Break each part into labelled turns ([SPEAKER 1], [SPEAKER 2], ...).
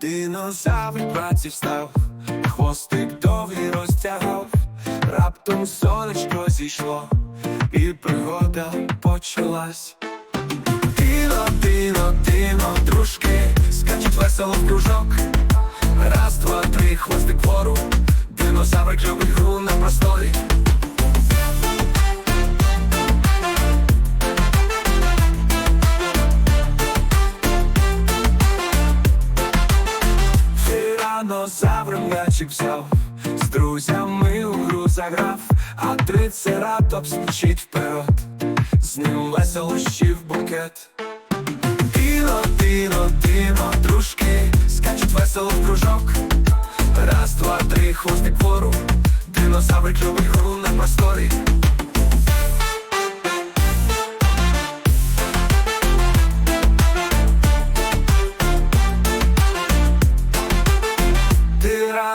[SPEAKER 1] Динозавр праці встав, хвостик довгий розтягав, раптом сонечко зійшло, і пригода почалась. Дино, дино, дино, дружки, скачуть весело в кружок. Раз, два, три, хвостик вору, динозаврик живий гру Тиранозавр м'ячик взяв, з друзями у гру заграв, а трицератопс мчить вперед, з ним весело щив букет. Дино, дино, дино, дружки, скачуть весело в кружок. Раз, два, три, хвостик вгору, динозаврик любить гру на просторі.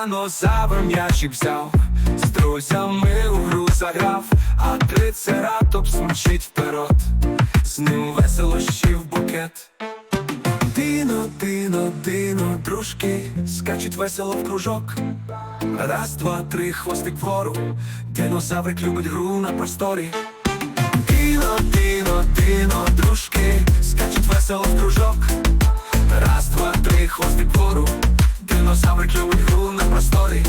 [SPEAKER 1] Тиранозавр м'ячик взяв, з друзями у гру заграв, а трицератопс мчить вперед, з ним весело щів букет. Дино, дино, дино, дружки, скачуть весело в кружок. Раз, два, три, хвостик вгору, динозаврик любить гру на просторі. Дино, дино, дино, дружки, скачуть весело в кружок. Раз, два, три, хвостик вгору, динозаврик клювий гру на просторі.